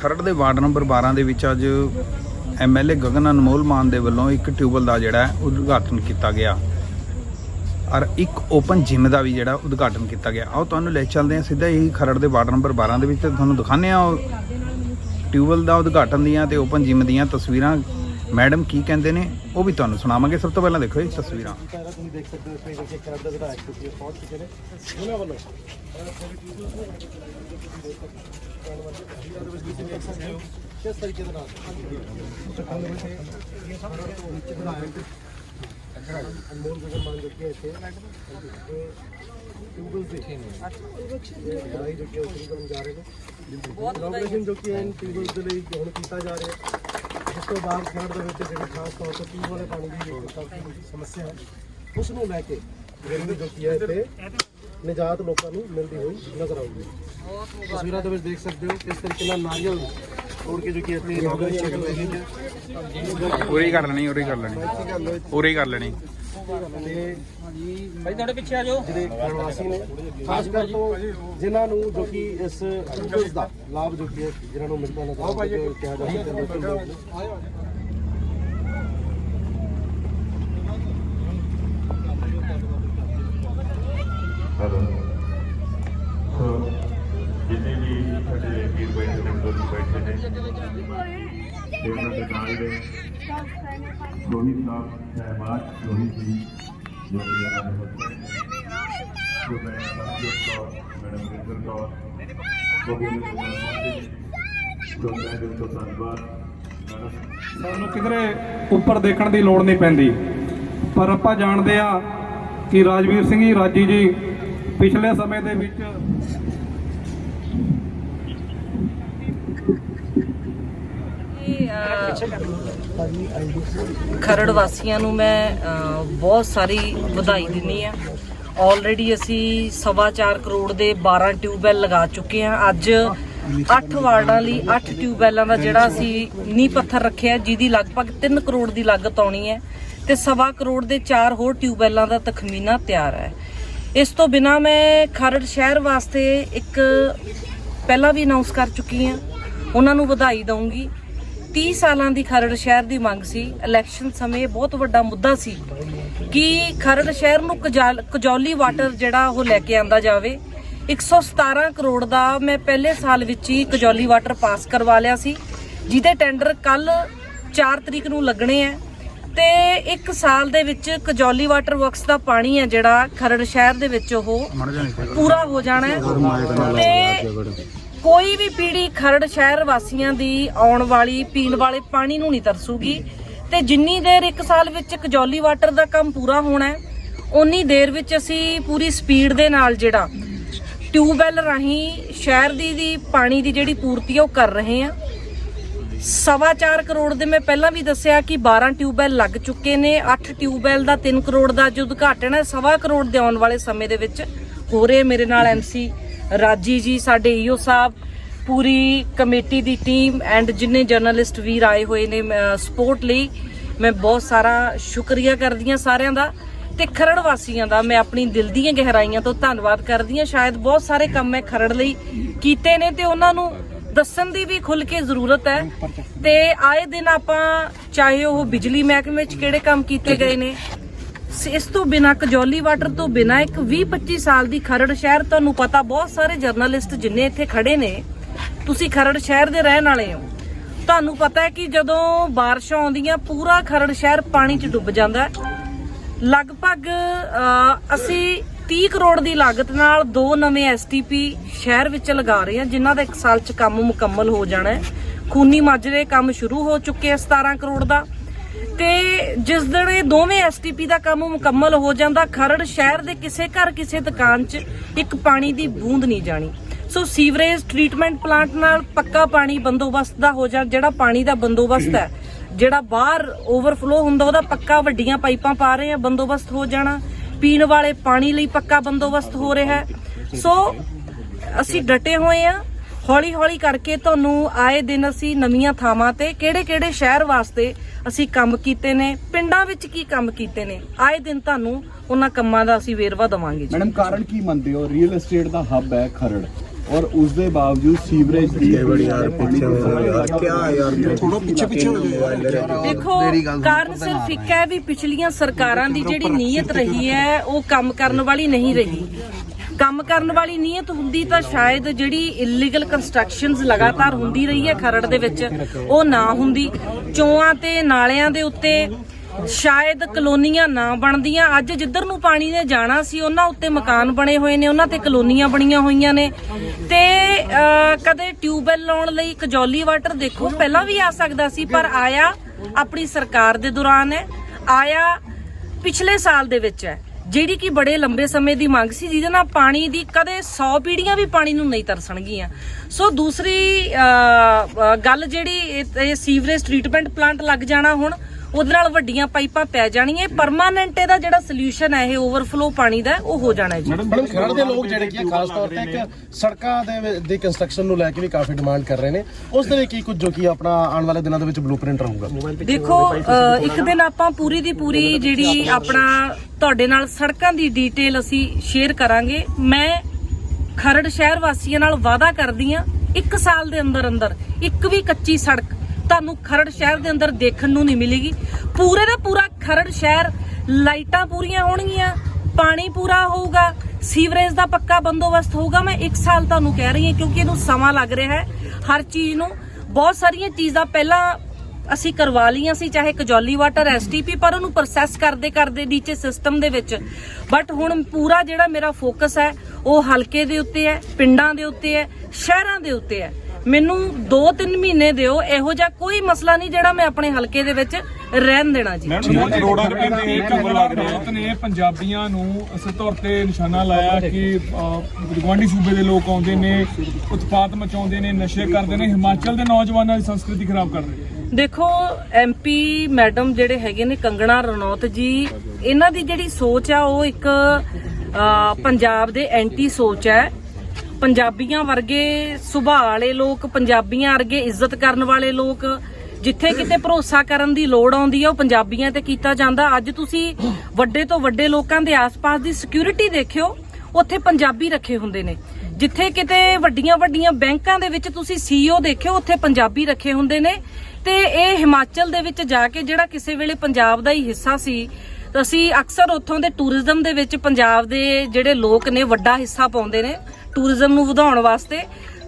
ਖਰੜ ਦੇ ward number 12 ਦੇ ਵਿੱਚ ਅੱਜ ਐਮਐਲਏ ਗਗਨ ਅਨਮੋਲ ਮਾਨ ਦੇ ਵੱਲੋਂ ਇੱਕ ਟਿਊਬਲ ਦਾ ਜਿਹੜਾ ਉਦਘਾਟਨ ਕੀਤਾ ਗਿਆ। ਔਰ ਇੱਕ ਓਪਨ ਜਿਮ ਦਾ ਵੀ ਜਿਹੜਾ ਉਦਘਾਟਨ ਕੀਤਾ ਗਿਆ। ਆਓ ਤੁਹਾਨੂੰ ਲੈ ਚੱਲਦੇ ਹਾਂ ਸਿੱਧਾ ਹੀ ਖਰੜ ਦੇ ਵਾਰਡ ਨੰਬਰ 12 ਦੇ ਵਿੱਚ ਤੇ ਤੁਹਾਨੂੰ ਦਿਖਾਉਂਦੇ ਹਾਂ ਉਹ ਟਿਊਬਲ ਦਾ ਉਦਘਾਟਨ ਦੀਆਂ ਤੇ ਓਪਨ ਜਿਮ ਦੀਆਂ ਤਸਵੀਰਾਂ। ਮੈਡਮ ਕੀ ਕਹਿੰਦੇ ਨੇ ਉਹ ਵੀ ਤੁਹਾਨੂੰ ਸੁਣਾਵਾਂਗੇ। ਸਭ ਤੋਂ ਪਹਿਲਾਂ ਦੇਖੋ ਇਹ ਤਸਵੀਰਾਂ। ਸਾਰਾ ਤੁਸੀਂ ਦੇਖ ਸਕਦੇ ਹੋ ਇਸ ਵਿੱਚ ਕਿ ਖਰੜ ਦੇ ਵਿਧਾਇਕ ਤੁਸੀਂ ਪਹੁੰਚ ਚੁੱਕੇ ਨੇ। ਉਹਨਾਂ ਵੱਲੋਂ ਕਿਸ ਤਰੀਕੇ ਦੇ ਨਾਲ ਅਨਮੋਲ ਗਗਨ ਮਾਨ ਜੋ ਕਿ ਇੱਥੇ ਟਿਊਬਲ ਦੇ ਲੜਾਈ ਜੋ ਕਿ ਉਹ ਸ਼ੁਰੂ ਕਰਨ ਜਾ ਰਹੇ ਨੇ ਇਨੋਗ੍ਰੇਸ਼ਨ ਜੋ ਕਿ ਟਿਊਬਲ ਦੇ ਲਈ ਹੁਣ ਕੀਤਾ ਜਾ ਰਿਹਾ। ਹੈ ਇਸ ਤੋਂ ਬਾਅਦ ਖਰੜ ਦੇ ਵਿੱਚ ਜਿਹੜੀ ਖਾਸ ਤੌਰ ਤੇ ਪੀਣ ਵਾਲੇ ਪਾਣੀ ਦੀ ਜੋ ਸਮੱਸਿਆ ਹੈ, ਉਸ ਨੂੰ ਲੈ ਕੇ ਜਿਹੜੀ ਜੋ ਕੀ ਹੈ ਇੱਥੇ, ਨਿਜਾਤ ਲੋਕਾਂ ਨੂੰ ਮਿਲਦੀ ਹੋਈ ਨਜ਼ਰ ਆਊਗੀ। ਤਸਵੀਰਾਂ ਦੇ ਵਿੱਚ ਦੇਖ ਸਕਦੇ ਹੋ ਕਿਸ ਤਰੀਕੇ ਨਾਲ ਨਾਰੀਅਲ ਤੋੜ ਕੇ ਜੋ ਕਿ ਉਰੇ ਕਰ ਲੈਣੀ ਉਰੇ ਕਰ ਲੈਣੀ। ਉਰੇ ਕਰ ਲੈਣੀ। ਤੇ ਭਾਈ ਤੁਹਾਡੇ ਪਿੱਛੇ ਆ ਜਾਓ। ਜਿਹੜੇ ਪ੍ਰਵਾਸੀ ਨੇ ਖਾਸ ਕਰ ਤੋਂ ਜਿਨ੍ਹਾਂ ਨੂੰ ਜੋ ਕਿ ਇਸ ਦਾ ਲਾਭ ਜੋ ਕਿ ਹੈ, ਜਿਨ੍ਹਾਂ ਨੂੰ ਮਿਲਦਾ ਨਜ਼ਰ ਆਉਂਦਾ ਹੈ ਕਿਹਾ ਜਾ ਸਕਦਾ ਹੈ ਲੋਕ ਨੇ। ਹੈਲੋ ਸੋ ਜਿੰਨੇ ਵੀ ਸਾਡੇ ਵੀਰ ਬੈਠੇ ਨੇ ਦੋਸਤ ਬੈਠੇ ਨੇ ਤੇ ਉਹਨਾਂ ਦੇ ਨਾਲ ਦੇ ਰੋਹਿਤ ਸਾਹਿਬ ਸਹਿਬਾਜ਼ ਰੋਹਿਤ ਜੀ, ਜੋ ਕਿ ਇਹਨਾਂ ਜੋ ਮੈਂ ਸਰਜੀਤ ਕੌਰ, ਮੈਡਮ ਰਿੰਦਰ ਕੌਰ ਗੋਬਿੰਦ ਕੁਮਾਰ ਜੋ ਮੈਂ ਦਿਲ ਤੋਂ ਧੰਨਵਾਦ ਸਾਨੂੰ ਕਿਧਰੇ ਉੱਪਰ ਦੇਖਣ ਦੀ ਲੋੜ ਨਹੀਂ ਪੈਂਦੀ। ਪਰ ਆਪਾਂ ਜਾਣਦੇ ਆ ਕਿ ਰਾਜਵੀਰ ਸਿੰਘ ਜੀ, ਰਾਜੀ ਜੀ, ਪਿਛਲੇ ਸਮੇਂ ਦੇ ਵਿੱਚ ਖਰੜ ਵਾਸੀਆਂ ਨੂੰ ਮੈਂ ਬਹੁਤ ਸਾਰੀ ਵਧਾਈ ਦਿੰਨੀ ਆ ਆਲਰੇਡੀ ਅਸੀਂ ਸਵਾ ਚਾਰ ਕਰੋੜ ਦੇ 12 ਟਿਊਬਵੈਲ ਲਗਾ ਚੁੱਕੇ ਆ ਅੱਜ 8 ਵਾਰਡਾਂ ਲਈ 8 ਟਿਊਬਵੈਲਾਂ ਦਾ ਜਿਹੜਾ ਅਸੀਂ ਨੀਂਹ ਪੱਥਰ ਰੱਖਿਆ, ਜਿਹਦੀ ਲਗਭਗ 3 ਕਰੋੜ ਦੀ ਲਾਗਤ ਆਉਣੀ ਹੈ ਤੇ ਸਵਾ ਕਰੋੜ ਦੇ 4 ਹੋਰ ਟਿਊਬਵੈਲਾਂ ਦਾ ਤਖਮੀਨਾ ਤਿਆਰ ਹੈ। ਇਸ ਤੋਂ ਬਿਨਾ ਮੈਂ ਖਰੜ ਸ਼ਹਿਰ ਵਾਸਤੇ ਇੱਕ ਪਹਿਲਾਂ ਵੀ ਅਨਾਉਂਸ ਕਰ ਚੁੱਕੀ ਹਾਂ। ਉਹਨਾਂ ਨੂੰ ਵਧਾਈ ਦਊਂਗੀ। 30 ਸਾਲਾਂ ਦੀ ਖਰੜ ਸ਼ਹਿਰ ਦੀ ਮੰਗ ਸੀ। ਇਲੈਕਸ਼ਨ ਸਮੇਂ ਬਹੁਤ ਵੱਡਾ ਮੁੱਦਾ ਸੀ ਕਿ ਖਰੜ ਸ਼ਹਿਰ ਨੂੰ ਕਜਾਲ- ਵਾਟਰ ਜਿਹੜਾ ਉਹ ਲੈ ਕੇ ਆਂਦਾ ਜਾਵੇ। 117 ਕਰੋੜ ਦਾ ਮੈਂ ਪਹਿਲੇ ਸਾਲ ਵਿੱਚ ਹੀ ਕਜੌਲੀ ਵਾਟਰ ਪਾਸ ਕਰਵਾ ਲਿਆ ਸੀ ਜਿਹਦੇ ਟੈਂਡਰ ਕੱਲ 4 ਤਰੀਕ ਨੂੰ ਲੱਗਣੇ ਆ। ਤੇ ਇੱਕ ਸਾਲ ਦੇ ਵਿੱਚ ਕਜੌਲੀ ਵਾਟਰ ਵਰਕਸ ਦਾ ਪਾਣੀ ਹੈ ਜਿਹੜਾ ਖਰੜ ਸ਼ਹਿਰ ਦੇ ਵਿੱਚ ਉਹ ਪੂਰਾ ਹੋ ਜਾਣਾ ਹੈ। ਤੇ ਕੋਈ ਵੀ ਪੀੜੀ ਖਰੜ ਸ਼ਹਿਰ ਵਾਸੀਆਂ ਦੀ ਆਉਣ ਵਾਲੀ, ਪੀਣ ਵਾਲੇ ਪਾਣੀ ਨੂੰ ਨਹੀਂ ਤਰਸੂਗੀ। ਤੇ ਜਿੰਨੀ ਦੇਰ ਇੱਕ ਸਾਲ ਵਿੱਚ ਕਜੌਲੀ ਵਾਟਰ ਦਾ ਕੰਮ ਪੂਰਾ ਹੋਣਾ ਹੈ ਉਨੀ ਦੇਰ ਵਿੱਚ ਅਸੀਂ ਪੂਰੀ ਸਪੀਡ ਦੇ ਨਾਲ ਜਿਹੜਾ ਟਿਊਬਵੈਲ ਰਾਹੀਂ ਸ਼ਹਿਰ ਦੀ ਦੀ ਪਾਣੀ ਦੀ ਜਿਹੜੀ ਪੂਰਤੀ ਆ, ਉਹ ਕਰ ਰਹੇ ਹਾਂ। ਸਵਾ ਚਾਰ ਕਰੋੜ ਦੇ ਮੈਂ ਪਹਿਲਾਂ ਵੀ ਦੱਸਿਆ ਕਿ 12 ਟਿਊਬਵੈਲ ਲੱਗ ਚੁੱਕੇ ਨੇ 8 ਟਿਊਬਵੈਲ ਦਾ 3 ਕਰੋੜ ਦਾ ਜੋ ਉਦਘਾਟਨ ਹੈ। ਸਵਾ ਕਰੋੜ ਦੇ ਆਉਣ ਵਾਲੇ ਸਮੇਂ ਦੇ ਵਿੱਚ ਹੋ ਰਹੇ ਮੇਰੇ ਨਾਲ ਐਮਸੀ ਰਾਜੀ ਜੀ ਸਾਡੇ ਈਓ ਸਾਹਿਬ, ਪੂਰੀ ਕਮੇਟੀ ਦੀ ਟੀਮ ਐਂਡ ਜਿੰਨੇ ਜਰਨਲਿਸਟ ਵੀਰ ਆਏ ਹੋਏ ਨੇ ਸਪੋਰਟ ਲਈ ਮੈਂ ਬਹੁਤ ਸਾਰਾ ਸ਼ੁਕਰੀਆ ਕਰਦੀ ਹਾਂ ਸਾਰਿਆਂ ਦਾ ਤੇ ਖਰੜ ਵਾਸੀਆਂ ਦਾ, ਮੈਂ ਆਪਣੀ ਦਿਲ ਦੀਆਂ ਗਹਿਰਾਈਆਂ ਤੋਂ ਧੰਨਵਾਦ ਕਰਦੀ ਹਾਂ। ਸ਼ਾਇਦ ਬਹੁਤ ਸਾਰੇ ਕੰਮ ਮੈਂ ਖਰੜ ਲਈ ਕੀਤੇ ਨੇ ਤੇ ਉਹਨਾਂ ਨੂੰ ਦੱਸਣ ਦੀ ਵੀ ਖੁੱਲ ਕੇ ਜ਼ਰੂਰਤ ਹੈ। ਤੇ ਆਏ ਦਿਨ ਆਪਾਂ, ਚਾਹੇ ਉਹ ਬਿਜਲੀ ਮਹਿਕਮੇ 'ਚ ਕਿਹੜੇ ਕੰਮ ਕੀਤੇ ਗਏ ਨੇ ਇਸ ਤੋਂ ਬਿਨਾ ਕਜੌਲੀ ਵਾਟਰ ਤੋਂ ਬਿਨਾ ਇੱਕ 20-25 ਸਾਲ ਦੀ ਖਰੜ ਸ਼ਹਿਰ ਤੁਹਾਨੂੰ ਪਤਾ ਬਹੁਤ ਸਾਰੇ ਜਰਨਲਿਸਟ ਜਿੰਨੇ ਇੱਥੇ ਖੜੇ ਨੇ, ਤੁਸੀਂ ਖਰੜ ਸ਼ਹਿਰ ਦੇ ਰਹਿਣ ਵਾਲੇ ਹੋ। ਤੁਹਾਨੂੰ ਪਤਾ ਹੈ ਕਿ ਜਦੋਂ ਬਾਰਿਸ਼ਾਂ ਆਉਂਦੀਆਂ, ਪੂਰਾ ਖਰੜ ਸ਼ਹਿਰ ਪਾਣੀ 'ਚ ਡੁੱਬ ਜਾਂਦਾ ਹੈ। ਲਗਭਗ ਅਸੀਂ 30 ਕਰੋੜ ਦੀ ਲਾਗਤ ਨਾਲ ਦੋ ਨਵੇਂ ਐਸਟੀਪੀ ਸ਼ਹਿਰ ਵਿੱਚ ਲਗਾ ਰਹੇ ਹਾਂ, ਜਿਨ੍ਹਾਂ ਦਾ ਇੱਕ ਸਾਲ 'ਚ ਕੰਮ ਮੁਕੰਮਲ ਹੋ ਜਾਣਾ ਹੈ। ਖੂਨੀ ਮਾਜਰੇ ਕੰਮ ਸ਼ੁਰੂ ਹੋ ਚੁੱਕੇ ਆ 17 ਕਰੋੜ ਦਾ। ਤੇ ਜਿਸ ਦਿਨ ਇਹ ਦੋਵੇਂ ਐਸਟੀਪੀ ਦਾ ਕੰਮ ਮੁਕੰਮਲ ਹੋ ਜਾਂਦਾ, ਖਰੜ ਸ਼ਹਿਰ ਦੇ ਕਿਸੇ ਘਰ, ਕਿਸੇ ਦੁਕਾਨ 'ਚ ਇੱਕ ਪਾਣੀ ਦੀ ਬੂੰਦ ਨਹੀਂ ਜਾਣੀ। ਸੋ ਸੀਵਰੇਜ ਟ੍ਰੀਟਮੈਂਟ ਪਲਾਂਟ ਨਾਲ ਪੱਕਾ ਪਾਣੀ ਬੰਦੋਬਸਤ ਦਾ ਹੋ ਜਾ, ਜਿਹੜਾ ਪਾਣੀ ਦਾ ਬੰਦੋਬਸਤ ਹੈ, ਜਿਹੜਾ ਬਾਹਰ ਓਵਰਫਲੋ ਹੁੰਦਾ, ਉਹਦਾ ਪੱਕਾ ਵੱਡੀਆਂ ਪਾਈਪਾਂ ਪਾ ਰਹੇ ਆ, ਬੰਦੋਬਸਤ ਹੋ ਜਾਣਾ। ਪੀਣ ਵਾਲੇ ਪਾਣੀ ਲਈ ਪੱਕਾ ਬੰਦੋਬਸਤ ਹੋ ਰਿਹਾ ਹੈ। ਸੋ ਅਸੀਂ ਡਟੇ ਹੋਏ ਆ ਹੌਲੀ ਹੌਲੀ ਕਰਕੇ ਤੁਹਾਨੂੰ ਆਏ ਦਿਨ ਅਸੀਂ ਨਵੀਆਂ ਥਾਵਾਂ ਤੇ ਕਿਹੜੇ ਕਿਹੜੇ ਸ਼ਹਿਰ ਵਾਸਤੇ ਅਸੀਂ ਕੰਮ ਕੀਤੇ ਨੇ ਪਿੰਡਾਂ ਵਿੱਚ ਕੀ ਕੰਮ ਕੀਤੇ ਨੇ ਆਏ ਦਿਨ ਤੁਹਾਨੂੰ ਉਹਨਾਂ ਕੰਮਾਂ ਦਾ ਅਸੀਂ ਵੇਰਵਾ ਦਵਾਂਗੇ ਜੀ। ਮੈਡਮ ਕਾਰਨ ਕੀ ਮੰਨਦੇ ਹੋ? ਰੀਅਲ ਏਸਟੇਟ ਦਾ ਹੱਬ ਹੈ ਖਰੜ ਔਰ ਉਸ ਦੇ ਬਾਵਜੂਦ ਸੀਵਰੇਜ ਦੀ ਬੜੀ ਯਾਰ ਪਿੱਛੇ ਯਾਰ? ਕੀ ਯਾਰ? ਥੋੜਾ ਪਿੱਛੇ ਪਿੱਛੇ ਹੋ ਜਾਓ ਦੇਖੋ ਕਾਰਨ ਸਿਰਫ ਇੱਕ ਹੈ ਵੀ ਪਿਛਲੀਆਂ ਸਰਕਾਰਾਂ ਦੀ ਜਿਹੜੀ ਨੀਅਤ ਰਹੀ ਹੈ ਉਹ ਕੰਮ ਕਰਨ ਵਾਲੀ ਨਹੀਂ ਰਹੀ। ਕੰਮ ਕਰਨ ਵਾਲੀ ਨੀਅਤ ਹੁੰਦੀ ਤਾਂ ਸ਼ਾਇਦ ਜਿਹੜੀ ਇਲੀਗਲ ਕੰਸਟਰਕਸ਼ਨਸ ਲਗਾਤਾਰ ਹੁੰਦੀ ਰਹੀ ਹੈ ਖਰੜ ਦੇ ਵਿੱਚ, ਉਹ ਨਾ ਹੁੰਦੀ। ਚੋਆਂ ਤੇ ਨਾਲਿਆਂ ਦੇ ਉੱਤੇ ਸ਼ਾਇਦ ਕਲੋਨੀਆਂ ਨਾ ਬਣਦੀਆਂ। ਅੱਜ ਜਿੱਧਰ ਨੂੰ ਪਾਣੀ ਨੇ ਜਾਣਾ ਸੀ, ਉਹਨਾਂ ਉੱਤੇ ਮਕਾਨ ਬਣੇ ਹੋਏ ਨੇ, ਉਹਨਾਂ ਤੇ ਕਲੋਨੀਆਂ ਬਣੀਆਂ ਹੋਈਆਂ ਨੇ। ਤੇ ਕਦੇ ਟਿਊਬਵੈਲ ਲਾਉਣ ਲਈ ਕਜੌਲੀ ਵਾਟਰ ਦੇਖੋ, ਪਹਿਲਾਂ ਵੀ ਆ ਸਕਦਾ ਸੀ, ਪਰ ਆਇਆ ਆਪਣੀ ਸਰਕਾਰ ਦੇ ਦੌਰਾਨ ਹੈ। ਆਇਆ ਪਿਛਲੇ ਸਾਲ ਦੇ ਵਿੱਚ ਹੈ। ਜਿਹੜੀ ਕਿ ਬੜੇ ਲੰਬੇ ਸਮੇਂ ਦੀ ਮੰਗ ਸੀ, ਜਿਹਦੇ ਨਾਲ ਪਾਣੀ ਦੀ ਕਦੇ 100 ਪੀੜੀਆਂ ਵੀ ਪਾਣੀ ਨੂੰ ਨਹੀਂ ਤਰਸਣਗੀਆਂ। ਸੋ ਦੂਸਰੀ ਗੱਲ ਜਿਹੜੀ ਇਹ ਸੀਵਰੇਜ ਟ੍ਰੀਟਮੈਂਟ ਪਲਾਂਟ ਲੱਗ ਜਾਣਾ ਹੁਣ ਉਹਦੇ ਨਾਲ ਵੱਡੀਆਂ ਪਾਈਪਾਂ ਪੈ ਜਾਣੀਆਂ ਪਰਮਾਨੈਂਟ ਇਹਦਾ ਜਿਹੜਾ ਸੋਲੂਸ਼ਨ ਹੈ ਇਹ ਓਵਰਫਲੋ ਪਾਣੀ ਦਾ ਉਹ ਹੋ ਜਾਣਾ ਹੈ ਜੀ। ਮੈਡਮ ਖਰੜ ਦੇ ਲੋਕ ਜਿਹੜੇ ਕਿ ਖਾਸ ਤੌਰ ਤੇ ਇੱਕ ਸੜਕਾਂ ਦੇ ਦੀ ਕੰਸਟਰਕਸ਼ਨ ਨੂੰ ਲੈ ਕੇ ਵੀ ਕਾਫੀ ਡਿਮਾਂਡ ਕਰ ਰਹੇ ਨੇ। ਉਸ ਦੇ ਲਈ ਕੀ ਕੁਝ ਜੋ ਕਿ ਆਪਣਾ ਆਉਣ ਵਾਲੇ ਦਿਨਾਂ ਦੇ ਵਿੱਚ ਬਲੂਪ੍ਰਿੰਟ ਰਹੂਗਾ? ਦੇਖੋ ਇੱਕ ਦਿਨ ਆਪਾਂ ਪੂਰੀ ਦੀ ਪੂਰੀ ਜਿਹੜੀ ਆਪਣਾ ਤੁਹਾਡੇ ਨਾਲ ਸੜਕਾਂ ਦੀ ਡੀਟੇਲ ਅਸੀਂ ਸ਼ੇਅਰ ਕਰਾਂਗੇ। ਮੈਂ ਖਰੜ ਸ਼ਹਿਰ ਵਾਸੀਆਂ ਨਾਲ ਵਾਅਦਾ ਕਰਦੀ ਆ ਇੱਕ ਸਾਲ ਦੇ ਅੰਦਰ ਅੰਦਰ ਇੱਕ ਵੀ ਕੱਚੀ ਸੜਕ ਤੁਹਾਨੂੰ ਖਰੜ ਸ਼ਹਿਰ ਦੇ ਅੰਦਰ ਦੇਖਣ ਨੂੰ ਨਹੀਂ ਮਿਲੇਗੀ। ਪੂਰੇ ਦਾ ਪੂਰਾ ਖਰੜ ਸ਼ਹਿਰ ਲਾਈਟਾਂ ਪੂਰੀਆਂ ਹੋਣਗੀਆਂ, ਪਾਣੀ ਪੂਰਾ ਹੋਊਗਾ, ਸੀਵਰੇਜ ਦਾ ਪੱਕਾ ਬੰਦੋਬਸਤ ਹੋਊਗਾ। ਮੈਂ ਇੱਕ ਸਾਲ ਤੁਹਾਨੂੰ ਕਹਿ ਰਹੀ ਹਾਂ, ਕਿਉਂਕਿ ਇਹਨੂੰ ਸਮਾਂ ਲੱਗ ਰਿਹਾ ਹੈ। ਹਰ ਚੀਜ਼ ਨੂੰ ਬਹੁਤ ਸਾਰੀਆਂ ਚੀਜ਼ਾਂ ਪਹਿਲਾਂ ਅਸੀਂ ਕਰਵਾ ਲਈਆਂ ਸੀ, ਚਾਹੇ ਕਜੌਲੀ ਵਾਟਰ ਐਸਟੀਪੀ ਪਰ ਉਹਨੂੰ ਪ੍ਰੋਸੈਸ ਕਰਦੇ ਕਰਦੇ ਨੀਚੇ ਸਿਸਟਮ ਦੇ ਵਿੱਚ। ਬਟ ਹੁਣ ਪੂਰਾ ਜਿਹੜਾ ਮੇਰਾ ਫੋਕਸ ਹੈ, ਉਹ ਹਲਕੇ ਦੇ ਉੱਤੇ ਹੈ, ਪਿੰਡਾਂ ਦੇ ਉੱਤੇ ਹੈ, ਸ਼ਹਿਰਾਂ ਦੇ ਉੱਤੇ ਹੈ। ਮੈਨੂੰ 2-3 ਮਹੀਨੇ ਦਿਓ ਇਹੋ ਜਿਹਾ ਕੋਈ ਮਸਲਾ ਨਹੀਂ ਜਿਹੜਾ ਮੈਂ ਆਪਣੇ ਹਲਕੇ ਦੇ ਵਿੱਚ ਰਹਿਣ ਦੇਣਾ ਜੀ। ਕਰੋੜਾਂ ਰੁਪਏ ਦੇ ਕੰਮ ਲੱਗ ਰਿਹਾ ਨੇ ਪੰਜਾਬੀਆਂ ਨੂੰ ਅਸਲ ਤੌਰ ਤੇ ਨਿਸ਼ਾਨਾ ਲਾਇਆ ਕਿ ਗਵਾਂਡੀ ਸੂਬੇ ਦੇ ਲੋਕ ਆਉਂਦੇ ਨੇ ਉਤਪਾਤ ਮਚਾਉਂਦੇ ਨੇ ਨਸ਼ੇ ਕਰਦੇ ਨੇ ਹਿਮਾਚਲ ਦੇ ਨੌਜਵਾਨਾਂ ਦੀ ਸੰਸਕ੍ਰਿਤੀ ਖਰਾਬ ਕਰਦੇ ਨੇ। ਦੇਖੋ ਐਮਪੀ ਮੈਡਮ ਜਿਹੜੇ ਹੈਗੇ ਨੇ ਕੰਗਣਾ ਰਣੌਤ ਜੀ ਇਹਨਾਂ ਦੀ ਜਿਹੜੀ ਸੋਚ ਆ ਉਹ ਇੱਕ ਪੰਜਾਬ ਦੇ ਐਂਟੀ ਸੋਚ ਹੈ। ਪੰਜਾਬੀਆਂ ਵਰਗੇ ਸੁਭਾਅ ਵਾਲੇ ਲੋਕ, ਪੰਜਾਬੀਆਂ ਵਰਗੇ ਇੱਜ਼ਤ ਕਰਨ ਵਾਲੇ ਲੋਕ, ਜਿੱਥੇ ਕਿਤੇ ਭਰੋਸਾ ਕਰਨ ਦੀ ਲੋੜ ਆਉਂਦੀ ਹੈ ਉਹ ਪੰਜਾਬੀਆਂ ਤੇ ਕੀਤਾ ਜਾਂਦਾ। ਅੱਜ ਤੁਸੀਂ ਵੱਡੇ ਤੋਂ ਵੱਡੇ ਲੋਕਾਂ ਦੇ ਆਸ-ਪਾਸ ਦੀ ਸਿਕਿਉਰਿਟੀ ਦੇਖਿਓ, ਉੱਥੇ ਪੰਜਾਬੀ ਰੱਖੇ ਹੁੰਦੇ ਨੇ। ਜਿੱਥੇ ਕਿਤੇ ਵੱਡੀਆਂ ਵੱਡੀਆਂ ਬੈਂਕਾਂ ਦੇ ਵਿੱਚ ਤੁਸੀਂ ਸੀਈਓ ਦੇਖਿਓ, ਉੱਥੇ ਪੰਜਾਬੀ ਰੱਖੇ ਹੁੰਦੇ ਨੇ। ਤੇ ਇਹ ਹਿਮਾਚਲ ਦੇ ਵਿੱਚ ਜਾ ਕੇ ਜਿਹੜਾ ਕਿਸੇ ਵੇਲੇ ਪੰਜਾਬ ਦਾ ਹੀ ਹਿੱਸਾ ਸੀ ਤਾਂ ਅਸੀਂ ਅਕਸਰ ਉੱਥੋਂ ਦੇ ਟੂਰਿਜ਼ਮ ਦੇ ਵਿੱਚ ਪੰਜਾਬ ਦੇ ਜਿਹੜੇ ਲੋਕ ਨੇ, ਵੱਡਾ ਹਿੱਸਾ ਪਾਉਂਦੇ ਨੇ ਟੂਰਿਜ਼ਮ ਨੂੰ ਵਧਾਉਣ ਵਾਸਤੇ।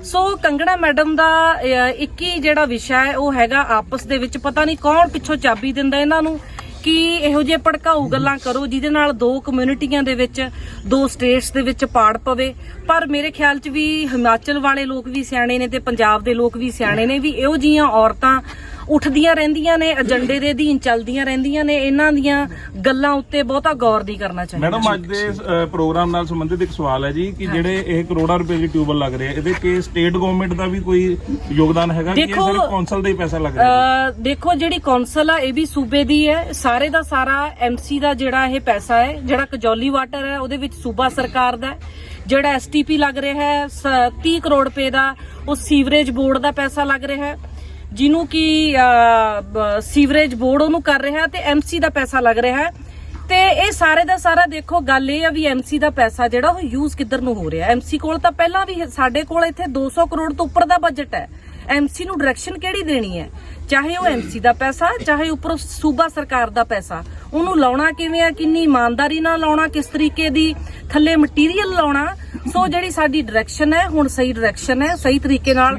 ਸੋ ਕੰਗਣਾ ਮੈਡਮ ਦਾ ਇੱਕ ਹੀ ਜਿਹੜਾ ਵਿਸ਼ਾ ਹੈ, ਉਹ ਹੈਗਾ ਆਪਸ ਦੇ ਵਿੱਚ। ਪਤਾ ਨਹੀਂ ਕੌਣ ਪਿੱਛੋਂ ਚਾਬੀ ਦਿੰਦਾ ਇਹਨਾਂ ਨੂੰ ਕਿ ਇਹੋ ਜਿਹੇ ਭੜਕਾਊ ਗੱਲਾਂ ਕਰੋ, ਜਿਹਦੇ ਨਾਲ ਦੋ ਕਮਿਊਨਿਟੀਆਂ ਦੇ ਵਿੱਚ, ਦੋ ਸਟੇਟਸ ਦੇ ਵਿੱਚ ਪਾੜ ਪਵੇ। ਪਰ ਮੇਰੇ ਖਿਆਲ 'ਚ ਵੀ ਹਿਮਾਚਲ ਵਾਲੇ ਲੋਕ ਵੀ ਸਿਆਣੇ ਨੇ ਤੇ ਪੰਜਾਬ ਦੇ ਲੋਕ ਵੀ ਸਿਆਣੇ ਨੇ ਵੀ ਇਹੋ ਜੀਆਂ ਔਰਤਾਂ ਉੱਠਦੀਆਂ ਰਹਿੰਦੀਆਂ ਨੇ ਏਜੰਡੇ ਦੇ ਅਧੀਨ ਚੱਲਦੀਆਂ ਰਹਿੰਦੀਆਂ ਨੇ ਇਹਨਾਂ ਦੀਆਂ ਗੱਲਾਂ ਉੱਤੇ ਬਹੁਤਾ ਗੌਰ ਨਹੀਂ ਕਰਨਾ ਚਾਹੀਦਾ। ਮੈਡਮ ਅੱਜ ਦੇ ਅ, ਪ੍ਰੋਗਰਾਮ ਨਾਲ ਸੰਬੰਧਿਤ ਇੱਕ ਸਵਾਲ ਹੈ ਜੀ ਕਿ ਜਿਹੜੇ ਇਹ ਕਰੋੜਾਂ ਰੁਪਏ ਦੀ ਟਿਊਬਲ ਲੱਗ ਰਹੇ ਆ ਇਹਦੇ ਕੇ ਸਟੇਟ ਗਵਰਨਮੈਂਟ ਦਾ ਵੀ ਕੋਈ ਯੋਗਦਾਨ ਹੈਗਾ ਕਿ ਇਹ ਦੇਖੋ, ਸਿਰਫ ਕੌਂਸਲ ਦਾ ਹੀ ਪੈਸਾ ਲੱਗ ਰਿਹਾ ਅ, ਦੇਖੋ ਜਿਹੜੀ ਕੌਂਸਲ ਆ ਇਹ ਵੀ ਸੂਬੇ ਦੀ ਹੈ। ਸਾਰੇ ਦਾ ਸਾਰਾ ਐਮਸੀ ਦਾ ਜਿਹੜਾ ਇਹ ਪੈਸਾ ਹੈ ਜਿਹੜਾ ਕਜੌਲੀ ਵਾਟਰ ਹੈ ਉਹਦੇ ਵਿੱਚ ਸੂਬਾ ਸਰਕਾਰ ਦਾ ਹੈ। ਜਿਹੜਾ ਐਸਟੀਪੀ ਲੱਗ ਰਿਹਾ ਹੈ ਸ- 30 ਕਰੋੜ ਰੁਪਏ ਦਾ ਉਹ ਸੀਵਰੇਜ ਬੋਰਡ ਦਾ ਪੈਸਾ ਲੱਗ ਰਿਹਾ ਹੈ। ਜਿਹਨੂੰ ਕਿ ਸੀਵਰੇਜ ਬੋਰਡ ਉਹਨੂੰ ਕਰ ਰਿਹਾ ਤੇ ਐਮਸੀ ਦਾ ਪੈਸਾ ਲੱਗ ਰਿਹਾ ਹੈ। ਤੇ ਇਹ ਸਾਰੇ ਦਾ ਸਾਰਾ ਦੇਖੋ, ਗੱਲ ਇਹ ਆ ਵੀ ਐਮਸੀ ਦਾ ਪੈਸਾ ਜਿਹੜਾ ਉਹ ਯੂਜ਼ ਕਿੱਧਰ ਨੂੰ ਹੋ ਰਿਹਾ ਐਮਸੀ ਕੋਲ ਤਾਂ ਪਹਿਲਾਂ ਵੀ ਸਾਡੇ ਕੋਲ ਇੱਥੇ 200 ਕਰੋੜ ਤੋਂ ਉੱਪਰ ਦਾ ਬਜਟ ਹੈ। ਐਮਸੀ ਨੂੰ ਡਾਇਰੈਕਸ਼ਨ ਕਿਹੜੀ ਦੇਣੀ ਹੈ? ਚਾਹੇ ਉਹ ਐਮਸੀ ਦਾ ਪੈਸਾ, ਚਾਹੇ ਉੱਪਰੋਂ ਸੂਬਾ ਸਰਕਾਰ ਦਾ ਪੈਸਾ। ਉਹਨੂੰ ਲਾਉਣਾ ਕਿਵੇਂ ਆ? ਕਿੰਨੀ ਇਮਾਨਦਾਰੀ ਨਾਲ ਲਾਉਣਾ? ਕਿਸ ਤਰੀਕੇ ਦੀ ਥੱਲੇ ਮਟੀਰੀਅਲ ਲਾਉਣਾ? ਸੋ ਜਿਹੜੀ ਸਾਡੀ ਡਾਇਰੈਕਸ਼ਨ ਹੈ ਹੁਣ ਸਹੀ ਡਾਇਰੈਕਸ਼ਨ ਹੈ ਸਹੀ ਤਰੀਕੇ ਨਾਲ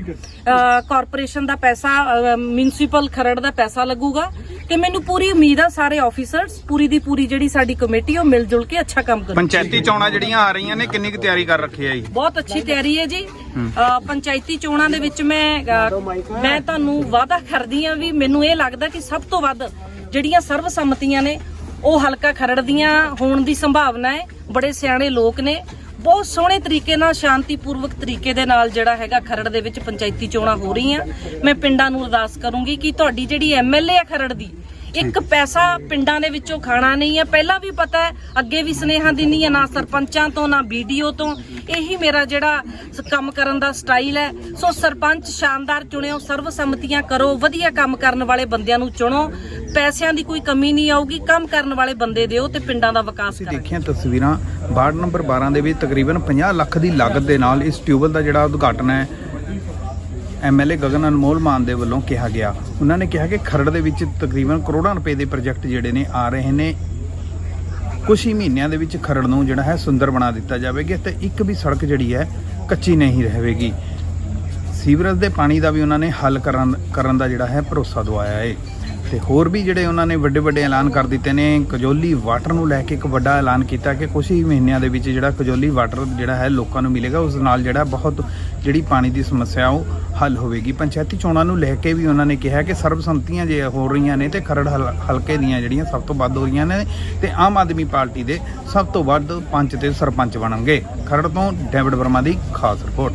ਕਾਰਪੋਰੇਸ਼ਨ ਦਾ ਪੈਸਾ ਮਿਊਨਿਸਪਲ ਖਰੜ ਦਾ ਪੈਸਾ ਲੱਗੂਗਾ ਤੇ ਮੈਨੂੰ ਪੂਰੀ ਉਮੀਦ ਆ ਸਾਰੇ ਆਫੀਸਰਸ ਪੂਰੀ ਦੀ ਪੂਰੀ ਜਿਹੜੀ ਸਾਡੀ ਕਮੇਟੀ ਉਹ ਮਿਲ ਜੁਲ ਕੇ ਅੱਛਾ ਕੰਮ ਕਰੂ। ਪੰਚਾਇਤੀ ਚੋਣਾਂ ਜਿਹੜੀਆਂ ਆ ਰਹੀਆਂ ਨੇ ਕਿੰਨੀ ਕੁ ਤਿਆਰੀ ਕਰ ਰੱਖੀ ਹੈ ਜੀ? ਬਹੁਤ ਅੱਛੀ ਤਿਆਰੀ ਹੈ ਜੀ। ਪੰਚਾਇਤੀ ਚੋਣਾਂ ਦੇ ਵਿੱਚ ਮੈਂ ਮੈਂ ਤੁਹਾਨੂੰ ਵਾਅਦਾ ਕਰਦੀ ਹਾਂ ਵੀ ਮੈਨੂੰ ਇਹ ਲੱਗਦਾ ਕਿ ਸਭ ਤੋਂ ਵੱਧ ਜਿਹੜੀਆਂ ਸਰਵਸੰਮਤੀਆਂ ਨੇ ਉਹ ਹਲਕਾ ਖਰੜ ਦੀਆਂ ਹੋਣ ਦੀ ਸੰਭਾਵਨਾ ਹੈ। ਬੜੇ ਸਿਆਣੇ ਲੋਕ ਨੇ। ਬਹੁਤ ਸੋਹਣੇ ਤਰੀਕੇ ਨਾਲ ਸ਼ਾਂਤੀਪੂਰਵਕ ਤਰੀਕੇ ਦੇ ਨਾਲ ਜਿਹੜਾ ਹੈਗਾ ਖਰੜ ਦੇ ਵਿੱਚ ਪੰਚਾਇਤੀ ਚੋਣਾਂ ਹੋ ਰਹੀਆਂ। ਮੈਂ ਪਿੰਡਾਂ ਨੂੰ ਅਰਦਾਸ ਕਰੂੰਗੀ ਕਿ ਤੁਹਾਡੀ ਜਿਹੜੀ ਐਮਐਲਏ ਆ ਖਰੜ ਦੀ ਇੱਕ ਪੈਸਾ ਪਿੰਡਾਂ ਦੇ ਵਿੱਚੋਂ ਖਾਣਾ ਨਹੀਂ ਹੈ। ਪਹਿਲਾਂ ਵੀ ਪਤਾ ਹੈ ਅੱਗੇ ਵੀ ਸੁਨੇਹਾ ਦਿੰਨੀ ਹੈ ਨਾ ਸਰਪੰਚਾਂ ਤੋਂ ਨਾ ਵੀਡੀਓ ਤੋਂ। ਇਹੀ ਮੇਰਾ ਜਿਹੜਾ ਕੰਮ ਕਰਨ ਦਾ ਸਟਾਈਲ ਹੈ। ਸੋ ਸਰਪੰਚ ਸ਼ਾਨਦਾਰ ਚੁਣਿਓ ਸਰਵਸੰਮਤੀਆਂ ਕਰੋ ਵਧੀਆ ਕੰਮ ਕਰਨ ਵਾਲੇ ਬੰਦਿਆਂ ਨੂੰ ਚੁਣੋ। ਪੈਸਿਆਂ ਦੀ ਕੋਈ ਕਮੀ ਨਹੀਂ ਆਊਗੀ ਕੰਮ ਕਰਨ ਵਾਲੇ ਬੰਦੇ ਦਿਓ ਤੇ ਪਿੰਡਾਂ ਦਾ ਵਿਕਾਸ ਅਸੀਂ ਦੇਖੀਆਂ ਤਸਵੀਰਾਂ ਵਾਰਡ ਨੰਬਰ 12 ਦੇ ਵਿੱਚ ਤਕਰੀਬਨ 50 ਲੱਖ ਦੀ ਲਾਗਤ ਦੇ ਨਾਲ ਇਸ ਟਿਊਬਲ ਦਾ ਜਿਹੜਾ ਉਦਘਾਟਨ ਹੈ ਐਮਐਲਏ ਗਗਨ ਅਨਮੋਲ ਮਾਨ ਦੇ ਵੱਲੋਂ ਕਿਹਾ ਗਿਆ। ਉਹਨਾਂ ਨੇ ਕਿਹਾ ਕਿ ਖਰੜ ਦੇ ਵਿੱਚ ਤਕਰੀਬਨ ਕਰੋੜਾਂ ਰੁਪਏ ਦੇ ਪ੍ਰੋਜੈਕਟ ਜਿਹੜੇ ਨੇ ਆ ਰਹੇ ਨੇ। ਕੁਝ ਹੀ ਮਹੀਨਿਆਂ ਦੇ ਵਿੱਚ ਖਰੜ ਨੂੰ ਜਿਹੜਾ ਹੈ ਸੁੰਦਰ ਬਣਾ ਦਿੱਤਾ ਜਾਵੇਗਾ ਤੇ ਇੱਕ ਵੀ ਸੜਕ ਜਿਹੜੀ ਹੈ ਕੱਚੀ ਨਹੀਂ ਰਹੇਗੀ। ਸੀਵਰੇਜ ਦੇ ਪਾਣੀ ਦਾ ਵੀ ਉਹਨਾਂ ਨੇ ਹੱਲ ਕਰਨ ਕਰਨ ਦਾ ਜਿਹੜਾ ਹੈ ਭਰੋਸਾ ਦਵਾਇਆ ਹੈ। ਤੇ ਹੋਰ ਵੀ ਜਿਹੜੇ ਉਹਨਾਂ ਨੇ ਵੱਡੇ ਵੱਡੇ ਐਲਾਨ ਕਰ ਦਿੱਤੇ ਨੇ, ਕਜੋਲੀ ਵਾਟਰ ਨੂੰ ਲੈ ਕੇ ਇੱਕ ਵੱਡਾ ਐਲਾਨ ਕੀਤਾ ਕਿ ਕੁਝ ਹੀ ਮਹੀਨਿਆਂ ਦੇ ਵਿੱਚ ਜਿਹੜਾ ਕਜੋਲੀ ਵਾਟਰ ਜਿਹੜਾ ਹੈ ਲੋਕਾਂ ਨੂੰ ਮਿਲੇਗਾ, ਉਸ ਨਾਲ ਜਿਹੜਾ ਬਹੁਤ ਜਿਹੜੀ ਪਾਣੀ ਦੀ ਸਮੱਸਿਆ ਉਹ ਹੱਲ ਹੋਵੇਗੀ। ਪੰਚਾਇਤੀ ਚੋਣਾਂ ਨੂੰ ਲੈ ਕੇ ਵੀ ਉਹਨਾਂ ਨੇ ਕਿਹਾ ਕਿ ਸਰਬਸੰਮਤੀਆਂ ਜੇ ਹੋ ਰਹੀਆਂ ਨੇ ਤੇ ਖਰੜ ਹਲ- ਹਲਕੇ ਦੀਆਂ ਜਿਹੜੀਆਂ ਸਭ ਤੋਂ ਵੱਧ ਹੋ ਰਹੀਆਂ ਨੇ ਤੇ ਆਮ ਆਦਮੀ ਪਾਰਟੀ ਦੇ ਸਭ ਤੋਂ ਵੱਧ ਪੰਚ ਤੇ ਸਰਪੰਚ ਬਣਨਗੇ। ਖਰੜ ਤੋਂ ਡੇਵਿਡ ਵਰਮਾ ਦੀ ਖਾਸ ਰਿਪੋਰਟ।